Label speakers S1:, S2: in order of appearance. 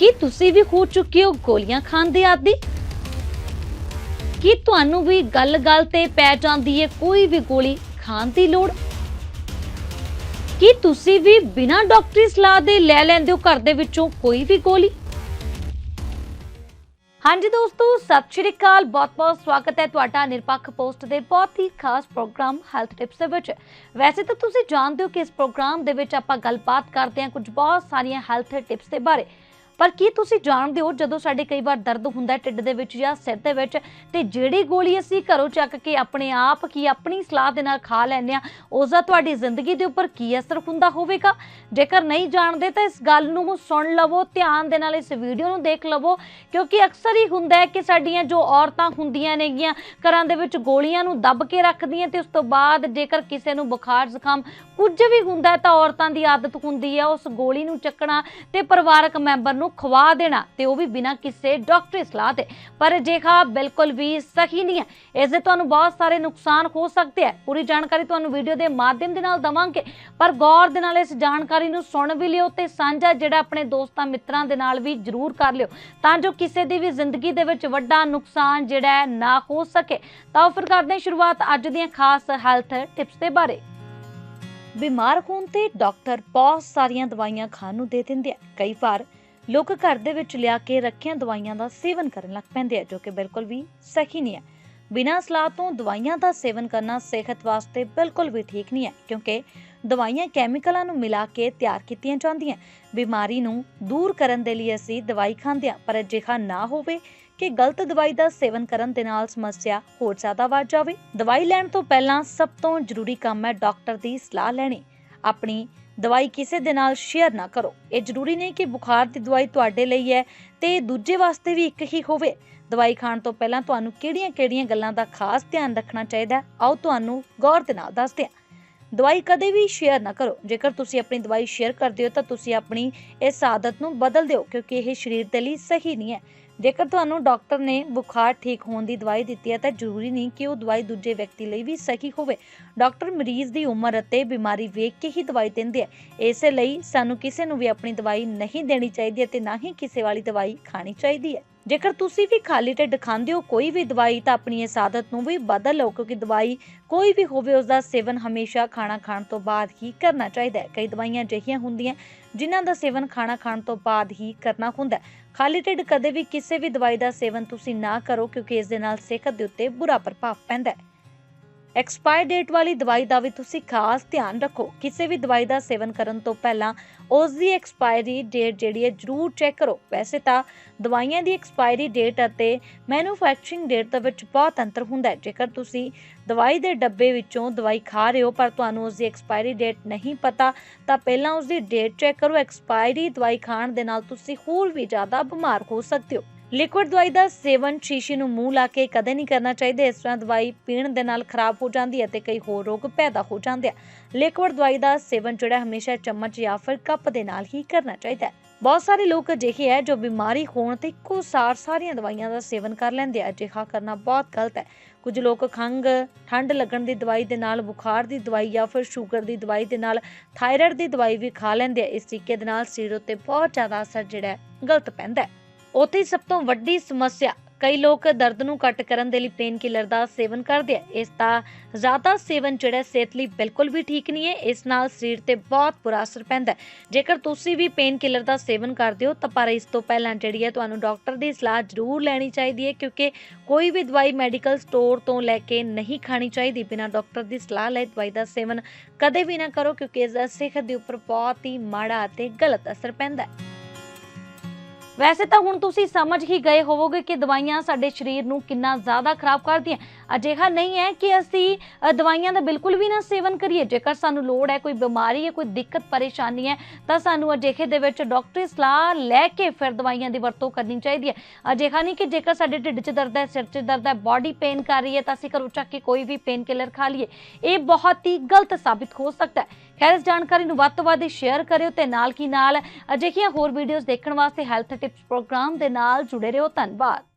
S1: ਕੀ ਤੁਸੀਂ ਵੀ ਹੋ ਚੁੱਕੇ ਹੋ ਗੋਲੀਆਂ ਖਾਣ ਦੇ ਆਦੀ? ਕੀ ਤੁਹਾਨੂੰ ਵੀ ਗੱਲ-ਗੱਲ ਤੇ ਪੈ ਜਾਂਦੀ ਹੈ ਕੋਈ ਵੀ ਗੋਲੀ ਖਾਣ ਦੀ ਲੋੜ? ਕੀ ਤੁਸੀਂ ਵੀ ਬਿਨਾਂ ਡਾਕਟਰੀ ਸਲਾਹ ਦੇ ਲੈ ਲੈਂਦੇ ਹੋ ਘਰ ਦੇ ਵਿੱਚੋਂ ਕੋਈ ਵੀ ਗੋਲੀ? ਹਾਂਜੀ ਦੋਸਤੋ, ਸਤਿ ਸ਼੍ਰੀ ਅਕਾਲ। ਬਹੁਤ-ਬਹੁਤ ਸਵਾਗਤ ਹੈ ਤੁਹਾਡਾ ਨਿਰਪੱਖ ਪੋਸਟ ਦੇ ਬਹੁਤ ਹੀ ਖਾਸ ਪ੍ਰੋਗਰਾਮ ਹੈਲਥ ਟਿਪਸ ਦੇ ਵਿੱਚ। ਵੈਸੇ ਤਾਂ ਤੁਸੀਂ ਜਾਣਦੇ ਹੋ ਕਿ ਇਸ ਪ੍ਰੋਗਰਾਮ ਦੇ ਵਿੱਚ ਆਪਾਂ ਗੱਲਬਾਤ ਕਰਦੇ ਹਾਂ ਕੁਝ ਬਹੁਤ ਸਾਰੀਆਂ ਹੈਲਥ ਟਿਪਸ ਦੇ ਬਾਰੇ। ਪਰ ਕੀ ਤੁਸੀਂ ਜਾਣਦੇ ਹੋ ਜਦੋਂ ਸਾਡੇ ਕਈ ਵਾਰ ਦਰਦ ਹੁੰਦਾ ਹੈ ਢਿੱਡ ਦੇ ਵਿੱਚ ਜਾਂ ਸਿਰ ਦੇ ਵਿੱਚ, ਤੇ ਜਿਹੜੀ ਗੋਲੀ ਅਸੀਂ ਘਰੋਂ ਚੱਕ ਕੇ ਆਪਣੇ ਆਪ ਕੀ ਆਪਣੀ ਸਲਾਹ ਦੇ ਨਾਲ ਖਾ ਲੈਂਦੇ ਆ ਉਸ ਦਾ ਤੁਹਾਡੀ ਜ਼ਿੰਦਗੀ ਦੇ ਉੱਪਰ ਕੀ ਅਸਰ ਹੁੰਦਾ ਹੋਵੇਗਾ? ਜੇਕਰ ਨਹੀਂ ਜਾਣਦੇ ਤਾਂ ਇਸ ਗੱਲ ਨੂੰ ਸੁਣ ਲਵੋ, ਧਿਆਨ ਦੇ ਨਾਲ ਇਸ ਵੀਡੀਓ ਨੂੰ ਦੇਖ ਲਵੋ, ਕਿਉਂਕਿ ਅਕਸਰ ਹੀ ਹੁੰਦਾ ਹੈ ਕਿ ਸਾਡੀਆਂ ਜੋ ਔਰਤਾਂ ਹੁੰਦੀਆਂ ਨੇਗੀਆਂ, ਘਰਾਂ ਦੇ ਵਿੱਚ ਗੋਲੀਆਂ ਨੂੰ ਦੱਬ ਕੇ ਰੱਖਦੀਆਂ ਤੇ ਉਸ ਤੋਂ ਬਾਅਦ ਜੇਕਰ ਕਿਸੇ ਨੂੰ ਬੁਖਾਰ, ਜ਼ੁਕਾਮ ਕੁਝ ਵੀ ਹੁੰਦਾ ਤਾਂ ਔਰਤਾਂ ਦੀ ਆਦਤ ਹੁੰਦੀ ਹੈ ਉਸ ਗੋਲੀ ਨੂੰ ਚੱਕਣਾ ਤੇ ਪਰਿਵਾਰਕ ਮੈਂਬਰ ਨੂੰ ਖਵਾ ਦੇਣਾ ਤੇ ਉਹ ਵੀ ਬਿਨਾਂ ਕਿਸੇ ਡਾਕਟਰੀ ਸਲਾਹ ਦੇ। ਪਰ ਅਜਿਹਾ ਬਿਲਕੁਲ ਵੀ ਸਹੀ ਨਹੀਂ ਹੈ। ਇਸ ਦੇ ਤੁਹਾਨੂੰ ਬਹੁਤ ਸਾਰੇ ਨੁਕਸਾਨ ਹੋ ਸਕਦੇ ਆ ਪੂਰੀ ਜਾਣਕਾਰੀ ਤੁਹਾਨੂੰ ਵੀਡੀਓ ਦੇ ਮਾਧਿਅਮ ਦੇ ਨਾਲ ਦਵਾਂਗੇ। ਪਰ ਗੌਰ ਦੇ ਨਾਲ ਇਸ ਜਾਣਕਾਰੀ ਨੂੰ ਸੁਣ ਵੀ ਲਿਓ ਤੇ ਸਾਂਝਾ ਜਿਹੜਾ ਆਪਣੇ ਦੋਸਤਾਂ ਮਿੱਤਰਾਂ ਦੇ ਨਾਲ ਵੀ ਜਰੂਰ ਕਰ ਲਿਓ। ਤਾਂ ਜੋ ਕਿਸੇ ਦੀ ਵੀ ਜ਼ਿੰਦਗੀ ਦੇ ਵਿੱਚ ਵੱਡਾ ਨੁਕਸਾਨ ਜਿਹੜਾ ਹੈ ਨਾ ਹੋ ਸਕੇ। ਤਾਂ ਫਿਰ ਕਰਦੇ ਹਾਂ ਸ਼ੁਰੂਆਤ ਅੱਜ ਦੀਆਂ ਖਾਸ ਹੈਲਥ ਟਿਪਸ ਦੇ ਬਾਰੇ। ਬਿਮਾਰ ਹੋਣ ਤੇ ਡਾਕਟਰ ਬਹੁਤ ਸਾਰੀਆਂ ਦਵਾਈਆਂ ਖਾਣ ਨੂੰ ਦੇ ਦਿੰਦੇ ਆ। ਕਈ ਵਾਰ ਲੋਕ ਘਰ ਦੇ ਵਿੱਚ ਲਿਆ ਕੇ ਰੱਖੀਆਂ ਦਵਾਈਆਂ ਦਾ ਸੇਵਨ ਕਰਨ ਲੱਗ ਪੈਂਦੇ ਆ, ਜੋ ਕਿ ਬਿਲਕੁਲ ਵੀ ਸਹੀ ਨਹੀਂ ਹੈ ਬਿਨਾਂ ਸਲਾਹ ਤੋਂ ਦਵਾਈਆਂ ਦਾ ਸੇਵਨ ਕਰਨਾ ਸਿਹਤ ਵਾਸਤੇ ਬਿਲਕੁਲ ਵੀ ਠੀਕ ਨਹੀਂ ਹੈ ਕਿਉਂਕਿ ਦਵਾਈਆਂ ਕੈਮੀਕਲਾਂ ਨੂੰ ਮਿਲਾ ਕੇ ਤਿਆਰ ਕੀਤੀਆਂ ਜਾਂਦੀਆਂ। ਬਿਮਾਰੀ ਨੂੰ ਦੂਰ ਕਰਨ ਦੇ ਲਈ ਅਸੀਂ ਦਵਾਈ ਖਾਂਦੇ ਹਾਂ ਪਰ ਅਜਿਹਾ ਨਾ ਹੋਵੇ ਕਿ ਗਲਤ ਦਵਾਈ ਦਾ ਸੇਵਨ ਕਰਨ ਦੇ ਨਾਲ ਸਮੱਸਿਆ ਹੋਰ ਜ਼ਿਆਦਾ ਵੱਧ ਜਾਵੇ। ਦਵਾਈ ਲੈਣ ਤੋਂ ਪਹਿਲਾਂ ਸਭ ਤੋਂ ਜ਼ਰੂਰੀ ਕੰਮ ਹੈ ਡਾਕਟਰ ਦੀ ਸਲਾਹ ਲੈਣੀ। ਆਪਣੀ ਦਵਾਈ ਕਿਸੇ ਦੇ ਨਾਲ ਸ਼ੇਅਰ ਨਾ ਕਰੋ। ਇਹ ਜ਼ਰੂਰੀ ਨਹੀਂ ਕਿ ਬੁਖਾਰ ਦੀ ਦਵਾਈ ਤੁਹਾਡੇ ਲਈ ਹੈ ਤੇ ਦੂਜੇ ਵਾਸਤੇ ਵੀ ਇੱਕ ਹੀ ਹੋਵੇ। ਦਵਾਈ ਖਾਣ ਤੋਂ ਪਹਿਲਾਂ ਤੁਹਾਨੂੰ ਕਿਹੜੀਆਂ-ਕਿਹੜੀਆਂ ਗੱਲਾਂ ਦਾ ਖਾਸ ਧਿਆਨ ਰੱਖਣਾ ਚਾਹੀਦਾ ਆਓ ਤੁਹਾਨੂੰ ਗੌਰ ਦੇ ਨਾਲ ਦੱਸਦੇ ਹਾਂ। ਦਵਾਈ ਕਦੇ ਵੀ ਸ਼ੇਅਰ ਨਾ ਕਰੋ। ਜੇਕਰ ਤੁਸੀਂ ਆਪਣੀ ਦਵਾਈ ਸ਼ੇਅਰ ਕਰਦੇ ਹੋ ਤਾਂ ਤੁਸੀਂ ਆਪਣੀ ਇਸ ਆਦਤ ਨੂੰ ਬਦਲ ਦਿਓ ਕਿਉਂਕਿ ਇਹ ਸਰੀਰ ਦੇ ਲਈ ਸਹੀ ਨਹੀਂ ਹੈ। ਜੇਕਰ ਤੁਹਾਨੂੰ ਡਾਕਟਰ ਨੇ ਬੁਖਾਰ ਠੀਕ ਹੋਣ ਦੀ ਦਵਾਈ ਦਿੱਤੀ ਹੈ, ਤਾਂ ਜ਼ਰੂਰੀ ਨਹੀਂ ਕਿ ਉਹ ਦਵਾਈ ਦੂਜੇ ਵਿਅਕਤੀ ਲਈ ਵੀ ਸਹੀ ਹੋਵੇ। ਡਾਕਟਰ ਮਰੀਜ਼ ਦੀ ਉਮਰ ਅਤੇ ਬਿਮਾਰੀ ਵੇਖ ਕੇ ਹੀ ਦਵਾਈ ਦਿੰਦੇ ਹੈ ਇਸੇ ਲਈ ਸਾਨੂੰ ਕਿਸੇ ਨੂੰ ਵੀ ਆਪਣੀ ਦਵਾਈ ਨਹੀਂ ਦੇਣੀ ਚਾਹੀਦੀ ਅਤੇ ਨਾ ਹੀ ਕਿਸੇ ਵਾਲੀ ਦਵਾਈ ਖਾਣੀ ਚਾਹੀਦੀ ਹੈ। ਜੇਕਰ ਤੁਸੀਂ ਵੀ ਖਾਲੀ ਢਿੱਡ ਖਾਂਦੇ ਹੋ, ਕੋਈ ਵੀ ਦਵਾਈ, ਤਾਂ ਆਪਣੀ ਇਸ ਆਦਤ ਨੂੰ ਵੀ ਬਦਲ ਲਓ, ਕਿਉਂਕਿ ਦਵਾਈ ਕੋਈ ਵੀ ਹੋਵੇ ਉਸ ਦਾ ਸੇਵਨ ਹਮੇਸ਼ਾ ਖਾਣਾ ਖਾਣ ਤੋਂ ਬਾਅਦ ਹੀ ਕਰਨਾ ਚਾਹੀਦਾ ਹੈ। ਕਈ ਦਵਾਈਆਂ ਅਜਿਹੀਆਂ ਹੁੰਦੀਆਂ ਜਿਨ੍ਹਾਂ ਦਾ ਸੇਵਨ ਖਾਣਾ ਖਾਣ ਤੋਂ ਬਾਅਦ ਹੀ ਕਰਨਾ ਹੁੰਦਾ ਹੈ। ਖਾਲੀ ਢਿੱਡ ਕਦੇ ਵੀ ਕਿਸੇ ਵੀ ਦਵਾਈ ਦਾ ਸੇਵਨ ਤੁਸੀਂ ਨਾ ਕਰੋ, ਕਿਉਂਕਿ ਇਸ ਦੇ ਨਾਲ ਸਿਹਤ ਦੇ ਉੱਤੇ ਬੁਰਾ ਪ੍ਰਭਾਵ ਪੈਂਦਾ ਹੈ। ਐਕਸਪਾਇਰ ਡੇਟ ਵਾਲੀ ਦਵਾਈ ਦਾ ਵੀ ਤੁਸੀਂ ਖਾਸ ਧਿਆਨ ਰੱਖੋ। ਕਿਸੇ ਵੀ ਦਵਾਈ ਦਾ ਸੇਵਨ ਕਰਨ ਤੋਂ ਪਹਿਲਾਂ ਉਸ ਦੀ ਐਕਸਪਾਇਰੀ ਡੇਟ ਜਿਹੜੀ ਹੈ ਜਰੂਰ ਚੈੱਕ ਕਰੋ। ਵੈਸੇ ਤਾਂ ਦਵਾਈਆਂ ਦੀ ਐਕਸਪਾਇਰੀ ਡੇਟ ਅਤੇ ਮੈਨੂਫੈਕਚਰਿੰਗ ਡੇਟ ਦੇ ਵਿੱਚ ਬਹੁਤ ਅੰਤਰ ਹੁੰਦਾ ਹੈ। ਜੇਕਰ ਤੁਸੀਂ ਦਵਾਈ ਦੇ ਡੱਬੇ ਵਿੱਚੋਂ ਦਵਾਈ ਖਾ ਰਹੇ ਹੋ ਪਰ ਤੁਹਾਨੂੰ ਉਸ ਦੀ ਐਕਸਪਾਇਰੀ ਡੇਟ ਨਹੀਂ ਪਤਾ, ਤਾਂ ਪਹਿਲਾਂ ਉਸ ਦੀ ਡੇਟ ਚੈੱਕ ਕਰੋ। ਐਕਸਪਾਇਰੀ ਦਵਾਈ ਖਾਣ ਦੇ ਨਾਲ ਤੁਸੀਂ ਹੋਰ ਵੀ ਜ਼ਿਆਦਾ ਬਿਮਾਰ ਹੋ ਸਕਦੇ ਹੋ। ਲਿਕੁਇਡ ਦਵਾਈ ਦਾ ਸੇਵਨ ਸ਼ੀਸ਼ੇ ਨੂੰ ਮੂੰਹ ਲਾ ਕੇ ਕਦੇ ਨਹੀਂ ਕਰਨਾ ਚਾਹੀਦਾ। ਇਸ ਤਰ੍ਹਾਂ ਦਵਾਈ ਪੀਣ ਦੇ ਨਾਲ ਖਰਾਬ ਹੋ ਜਾਂਦੀ ਹੈ ਤੇ ਕਈ ਹੋਰ ਰੋਗ ਪੈਦਾ ਹੋ ਜਾਂਦੇ ਆ। ਲਿਕੁਇਡ ਦਵਾਈ ਦਾ ਸੇਵਨ ਜਿਹੜਾ ਹਮੇਸ਼ਾ ਚਮਚ ਜਾਂ ਫਿਰ ਕੱਪ ਦੇ ਨਾਲ ਹੀ ਕਰਨਾ ਚਾਹੀਦਾ ਹੈ। ਬਹੁਤ ਸਾਰੇ ਲੋਕ ਅਜਿਹੇ ਹੈ ਜੋ ਬਿਮਾਰੀ ਹੋਣ ਤੇ ਇੱਕੋ ਸਾਰ ਸਾਰੀਆਂ ਦਵਾਈਆਂ ਦਾ ਸੇਵਨ ਕਰ ਲੈਂਦੇ ਆ। ਅਜਿਹਾ ਕਰਨਾ ਬਹੁਤ ਗਲਤ ਹੈ। ਕੁਝ ਲੋਕ ਖੰਗ ਠੰਡ ਲੱਗਣ ਦੀ ਦਵਾਈ ਦੇ ਨਾਲ, ਬੁਖਾਰ ਦੀ ਦਵਾਈ ਜਾਂ ਫਿਰ ਸ਼ੂਗਰ ਦੀ ਦਵਾਈ ਦੇ ਨਾਲ ਥਾਇਰਾਇਡ ਦੀ ਦਵਾਈ ਵੀ ਖਾ ਲੈਂਦੇ ਆ। ਇਸ ਤਰੀਕੇ ਦੇ ਨਾਲ ਸਰੀਰ ਉੱਤੇ ਬਹੁਤ ਜ਼ਿਆਦਾ ਅਸਰ ਜਿਹੜਾ ਗਲਤ ਪੈਂਦਾ ਹੈ। ਉੱਥੇ ਸਭ ਤੋਂ ਵੱਡੀ ਸਮੱਸਿਆ, ਕਈ ਲੋਕ ਦਰਦ ਨੂੰ ਘੱਟ ਕਰਨ ਦੇ ਲਈ ਪੇਨ ਕਿਲਰ ਦਾ ਸੇਵਨ ਕਰਦੇ ਆ। ਇਸ ਦਾ ਜ਼ਿਆਦਾ ਸੇਵਨ ਜਿਹੜਾ ਸਿਹਤ ਲਈ ਬਿਲਕੁਲ ਵੀ ਠੀਕ ਨਹੀਂ ਹੈ। ਇਸ ਨਾਲ ਸਰੀਰ ਤੇ ਬਹੁਤ ਬੁਰਾ ਅਸਰ ਪੈਂਦਾ ਜੇਕਰ ਤੁਸੀਂ ਵੀ ਪੇਨ ਕਿਲਰ ਦਾ ਸੇਵਨ ਕਰਦੇ ਹੋ, ਤਾਂ ਪਰ ਇਸ ਤੋਂ ਪਹਿਲਾਂ ਜਿਹੜੀ ਹੈ, ਤੁਹਾਨੂੰ ਡਾਕਟਰ ਦੀ ਸਲਾਹ ਜ਼ਰੂਰ ਲੈਣੀ ਚਾਹੀਦੀ ਹੈ, ਕਿਉਂਕਿ ਕੋਈ ਵੀ ਦਵਾਈ ਮੈਡੀਕਲ ਸਟੋਰ ਤੋਂ ਲੈ ਕੇ ਨਹੀਂ ਖਾਣੀ ਚਾਹੀਦੀ ਬਿਨਾਂ ਡਾਕਟਰ ਦੀ ਸਲਾਹ ਲਏ ਦਵਾਈ ਦਾ ਸੇਵਨ ਕਦੇ ਵੀ ਨਾ ਕਰੋ, ਕਿਉਂਕਿ ਇਸ ਦਾ ਸਿਹਤ ਦੇ ਉੱਪਰ ਬਹੁਤ ਹੀ ਮਾੜਾ ਅਤੇ ਗਲਤ ਅਸਰ ਪੈਂਦਾ ਹੈ। ਵੈਸੇ ਤਾਂ ਹੁਣ ਤੁਸੀਂ ਸਮਝ ਹੀ ਗਏ ਹੋਵੋਗੇ ਕਿ ਦਵਾਈਆਂ ਸਾਡੇ ਸਰੀਰ ਨੂੰ ਕਿੰਨਾ ਜ਼ਿਆਦਾ ਖਰਾਬ ਕਰਦੀਆਂ। ਅਜਿਹਾ ਨਹੀਂ ਹੈ ਕਿ ਅਸੀਂ ਦਵਾਈਆਂ ਦਾ ਬਿਲਕੁਲ ਵੀ ਨਾ ਸੇਵਨ ਕਰੀਏ। ਜੇਕਰ ਸਾਨੂੰ ਲੋੜ ਹੈ, ਕੋਈ ਬਿਮਾਰੀ ਹੈ, ਕੋਈ ਦਿੱਕਤ, ਪਰੇਸ਼ਾਨੀ ਹੈ, ਤਾਂ ਸਾਨੂੰ ਅਜਿਹੇ ਦੇ ਵਿੱਚ ਡਾਕਟਰੀ ਸਲਾਹ ਲੈ ਕੇ ਫਿਰ ਦਵਾਈਆਂ ਦੀ ਵਰਤੋਂ ਕਰਨੀ ਚਾਹੀਦੀ ਹੈ। ਅਜਿਹਾ ਨਹੀਂ ਕਿ ਜੇਕਰ ਸਾਡੇ ਢਿੱਡ 'ਚ ਦਰਦ ਹੈ, ਸਿਰ 'ਚ ਦਰਦ ਹੈ ਬਾਡੀ ਪੇਨ ਕਰ ਰਹੀ ਹੈ, ਤਾਂ ਅਸੀਂ ਘਰੋਂ ਚੱਕ ਕੇ ਕੋਈ ਵੀ ਪੇਨ ਕਿਲਰ ਖਾ ਲਈਏ। ਇਹ ਬਹੁਤ ਹੀ ਗਲਤ ਸਾਬਿਤ ਹੋ ਸਕਦਾ ਹੈ। ਖੈਰ, ਇਸ ਜਾਣਕਾਰੀ ਨੂੰ ਵੱਧ ਤੋਂ ਵੱਧ ਸ਼ੇਅਰ ਕਰਿਓ ਤੇ ਨਾਲ ਕੀ ਨਾਲ ਅਜਿਹੀਆਂ ਹੋਰ ਵੀਡੀਓਜ਼ ਦੇਖਣ ਵਾਸਤੇ ਹੈਲਥ ਟਿਪਸ ਪ੍ਰੋਗਰਾਮ ਦੇ ਨਾਲ ਜੁੜੇ ਰਹੋ। ਧੰਨਵਾਦ।